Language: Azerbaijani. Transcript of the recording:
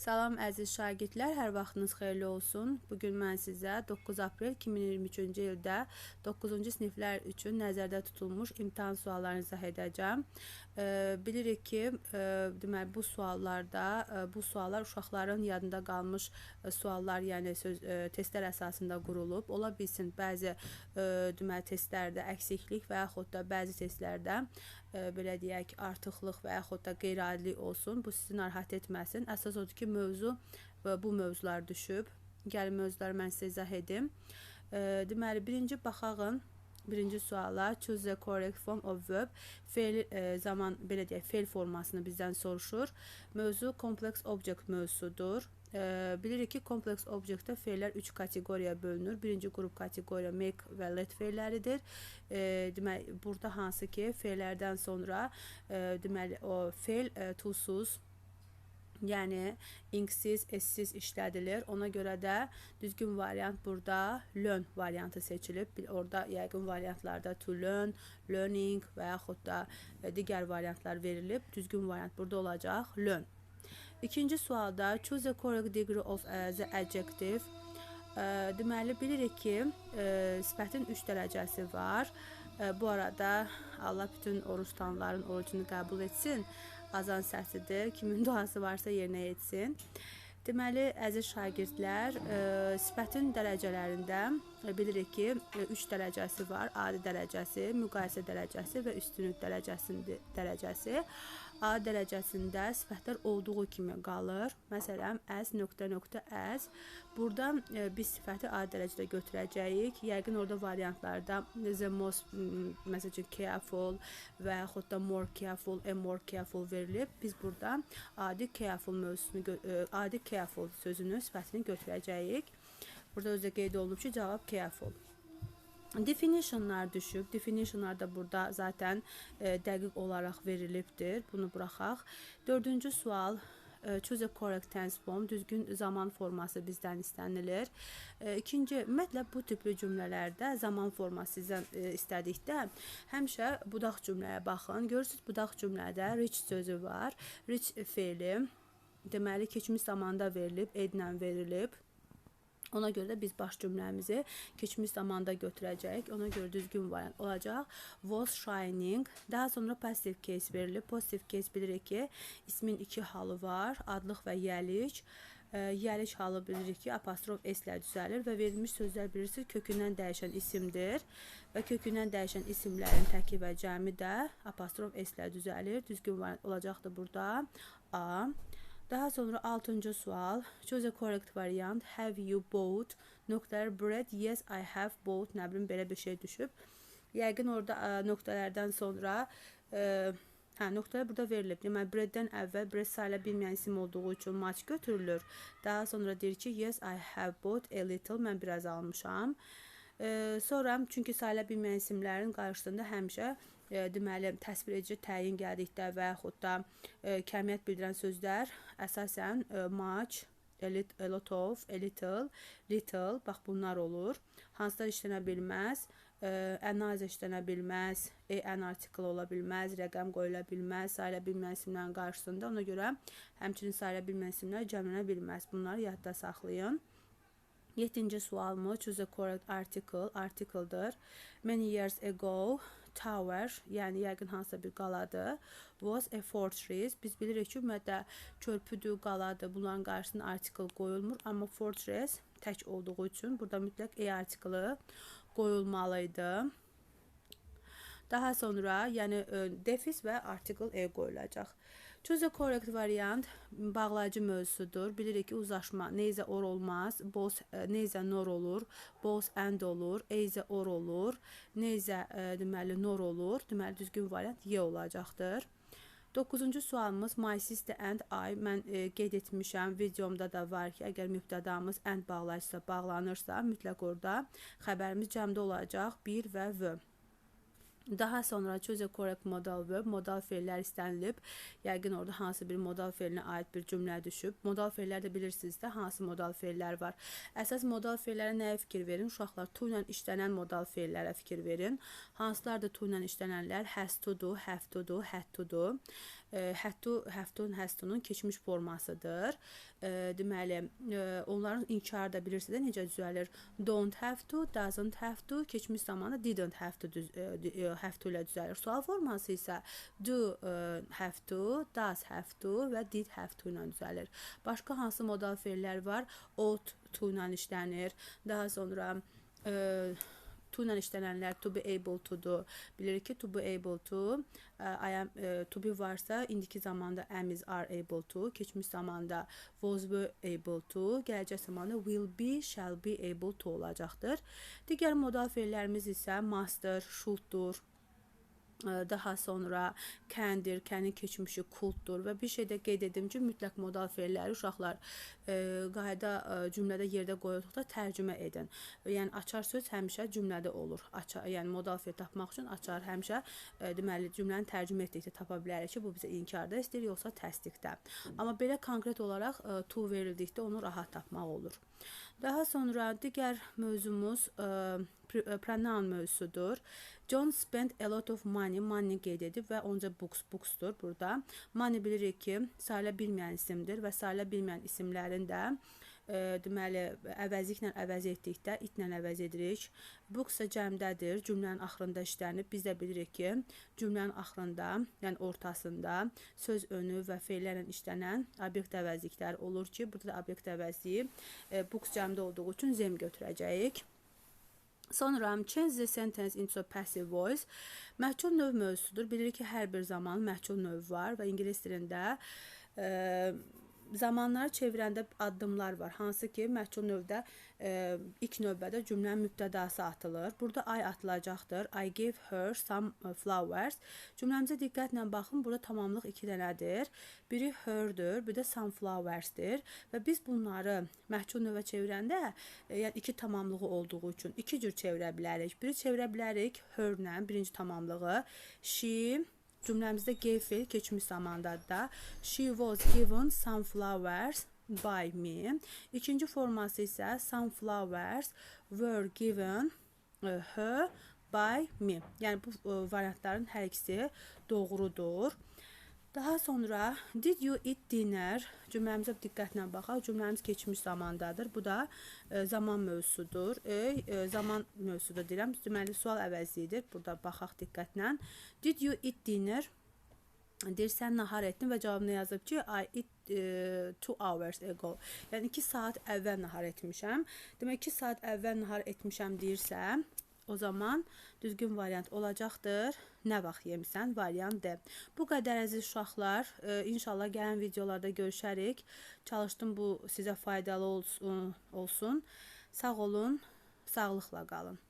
Salam əziz şagirdlər, hər vaxtınız xeyirli olsun. Bu gün mən sizə 9 aprel 2023-cü ildə 9-cu siniflər üçün nəzərdə tutulmuş imtahan suallarını izah edəcəm. E, bilirik ki, e, deməli bu suallarda e, bu suallar uşaqların yadında qalmış e, suallar, yəni söz e, testlər əsasında qurulub. Ola bilsin bəzi e, deməli testlərdə əksiklik və yaxud da bəzi testlərdə belə deyək, artıqlıq və yaxud da qeyri-adilik olsun. Bu sizi narahat etməsin. Əsas odur ki, mövzu bu mövzular düşüb. Gəlin mövzuları mən sizə izah edim. Deməli, birinci baxağın birinci suala choose the correct form of verb fe'l e, zaman belə deyək fe'l formasını bizdən soruşur. Mövzu complex object mövzusudur. E, bilirik ki, complex objectdə fe'lər 3 kateqoriyaya bölünür. Birinci qrup kateqoriya make və let fe'ləridir. E, deməli burada hansı ki, fe'lərdən sonra e, deməli o fe'l e, tulsuz Yəni inksiz, essiz işlədilir. Ona görə də düzgün variant burada learn variantı seçilib. Orada yəqin variantlarda to learn, learning və yaxud da e, digər variantlar verilib. Düzgün variant burada olacaq learn. İkinci sualda choose the correct degree of uh, the adjective. E, deməli bilirik ki, e, sifətin 3 dərəcəsi var. Bu arada Allah bütün oruç tutanların orucunu qəbul etsin azan səsidir. Kimin duası varsa yerinə yetsin. Deməli, əziz şagirdlər, e, sifətin dərəcələrində e, bilirik ki, 3 e, dərəcəsi var. Adi dərəcəsi, müqayisə dərəcəsi və üstünlük dərəcəsində dərəcəsi. A dərəcəsində sifətlər olduğu kimi qalır. Məsələn, as nöqtə nöqtə as. Burada e, biz sifəti A dərəcədə götürəcəyik. Yəqin orada variantlarda the most məsəl careful və yaxud da more careful, a more careful verilib. Biz burada adi careful mövzusunu e, adi careful sözünün sifətini götürəcəyik. Burada özdə qeyd olunub ki, cavab careful. Definitionlar düşüb. Definitionlar da burada zaten e, dəqiq olaraq verilibdir. Bunu buraxaq. Dördüncü sual e, choose a correct tense form, düzgün zaman forması bizdən istənilir. E, ikinci, ümumiyyətlə bu tipli cümlələrdə zaman forması sizdən e, istədikdə həmişə budaq cümləyə baxın. Görürsüz, budaq cümlədə reach sözü var. Reach feili deməli keçmiş zamanda verilib, edlə verilib. Ona görə də biz baş cümləmizi keçmiş zamanda götürəcəyik. Ona görə düzgün variant olacaq. Was shining. Daha sonra passive case verilib. Positive case bilirik ki, ismin iki halı var. Adlıq və yəlik. E, yəlik halı bilirik ki, apostrof s ilə düzəlir və verilmiş sözlər bilirsiniz kökündən dəyişən isimdir və kökündən dəyişən isimlərin təki və cəmi də apostrof s ilə düzəlir. Düzgün variant olacaqdır burada. A. Daha sonra 6. sual. Choose a correct variant. Have you bought nöqtələr bread? Yes, I have bought. Nə bilim belə bir şey düşüb. Yəqin orada ə, nöqtələrdən sonra ə, hə nöqtələr burada verilib. Deməli breaddən əvvəl bread sayıla bilməyən isim olduğu üçün match götürülür. Daha sonra deyir ki, yes, I have bought a little. Mən biraz almışam. Ə, sonra çünki sayıla bilməyən isimlərin qarşısında həmişə deməli təsvir edici təyin gəldikdə və yaxud da e, kəmiyyət bildirən sözlər əsasən e, much, a, lot of, a little, little, bax bunlar olur. Hansılar işlənə bilməz? E, ənazə işlənə bilməz, e, ən artikel ola bilməz, rəqəm qoyula bilməz, sayıla bilməyən isimlərin qarşısında. Ona görə həmçinin sayıla bilməyən isimlər cəmlənə bilməz. Bunları yadda saxlayın. 7-ci sualımız choose a correct article, article'dır. Many years ago, tower, yəni yəqin hansısa bir qaladır. Was a fortress. Biz bilirik ki, ümumiyyətlə körpüdür, qaladır. Bunların qarşısına artikel qoyulmur, amma fortress tək olduğu üçün burada mütləq e artiklı qoyulmalıydı. Daha sonra, yəni defis və article e qoyulacaq. The correct variant bağlayıcı mövzusudur. Bilirik ki, uzlaşma neyzə or olmaz, both e, neyzə nor olur, both and olur, eyzə or olur, neyzə e, deməli nor olur. Deməli düzgün variant y olacaqdır. 9-cu sualımız my sister and I. Mən e, qeyd etmişəm, videomda da var ki, əgər mübtədamız and bağlayıcısa bağlanırsa, mütləq orada xəbərimiz cəmdə olacaq bir və v. Daha sonra a correct modal verb, modal fe'llər istənilib. Yəqin orada hansı bir modal fe'linə aid bir cümlə düşüb. Modal fe'llər də bilirsiniz də hansı modal fe'llər var. Əsas modal fe'llərə nəyə fikir verin? Uşaqlar to ilə işlənən modal fe'llərə fikir verin. Hansılardır to ilə işlənənlər? Has to do, have to do, had to do. To, has to-nun keçmiş formasıdır. Deməli, onların inkarı da bilirsiniz də necə düzəlir? Don't have to, doesn't have to, keçmiş zamanı didn't have to düz, have to ilə düzəlir. Sual forması isə do have to, does have to və did have to ilə düzəlir. Başqa hansı modal fe'llər var? Ought to ilə işlənir. Daha sonra e, to ilə işlənənlər to be able to-dur. Bilirik ki, to be able to, e, I am e, to be varsa, indiki zamanda am is are able to, keçmiş zamanda was were able to, gələcək zamanda will be, shall be able to olacaqdır. Digər modal fe'llərimiz isə must'dır, should'dur, daha sonra kəndir, kənin keçmişi kultdur və bir şey də qeyd edim ki, mütləq modal fe'lləri uşaqlar e, qayda e, cümlədə yerdə qoyulduqda tərcümə edin. Yəni açar söz həmişə cümlədə olur. Açar, yəni modal fe'l tapmaq üçün açar həmişə e, deməli cümləni tərcümə etdikdə tapa bilərik ki, bu bizə inkarda istəyir yoxsa təsdiqdə. Amma belə konkret olaraq e, to verildikdə onu rahat tapmaq olur. Daha sonra digər mövzumuz e, e, pronoun mövzusudur. John spent a lot of money, money qeyd edib və onca books, booksdur burada. Money bilirik ki, sayıla bilməyən isimdir və sayıla bilməyən isimlərin də e, deməli əvəzliklə əvəz etdikdə itlə əvəz edirik. Books cəmdədir, cümlənin axırında işlənib. Biz də bilirik ki, cümlənin axırında, yəni ortasında söz önü və fe'llərlə işlənən obyekt əvəzliklər olur ki, burada da obyekt əvəzliyi books cəmdə olduğu üçün zem götürəcəyik. Sonra change the sentence into passive voice. Məhcul növ mövzusudur. Bilirik ki, hər bir zaman məhcul növ var və ingilis dilində e, zamanları çevirəndə addımlar var. Hansı ki, məhcul növdə e, ilk növbədə cümlənin mübtədası atılır. Burada I atılacaqdır. I gave her some e, flowers. Cümləmizə diqqətlə baxın. Burada tamamlıq 2 dənədir. Biri her-dür, bir də some flowers-dir və biz bunları məhcul növə çevirəndə, e, yəni iki tamamlığı olduğu üçün iki cür çevirə bilərik. Biri çevirə bilərik her-lə, birinci tamamlığı. She Cümləmizdə gave keçmiş zamandadır da. She was given some flowers by me. İkinci forması isə some flowers were given uh, her by me. Yəni bu uh, variantların hər ikisi doğrudur. Daha sonra did you eat dinner cümləmizə diqqətlə baxaq. Cümləmiz keçmiş zamandadır. Bu da e, zaman mövzusudur. E, e, zaman mövzusudur deyirəm. Deməli sual əvəzliyidir. Burada baxaq diqqətlə. Did you eat dinner? Deyir sən nahar etdin və cavabını yazıb ki, I eat e, two hours ago. Yəni 2 saat əvvəl nahar etmişəm. Demək 2 saat əvvəl nahar etmişəm deyirsə, o zaman düzgün variant olacaqdır. Nə vaxt yemisən? Variant D. Bu qədər əziz uşaqlar, e, inşallah gələn videolarda görüşərik. Çalışdım bu sizə faydalı olsun, olsun. Sağ olun, sağlıqla qalın.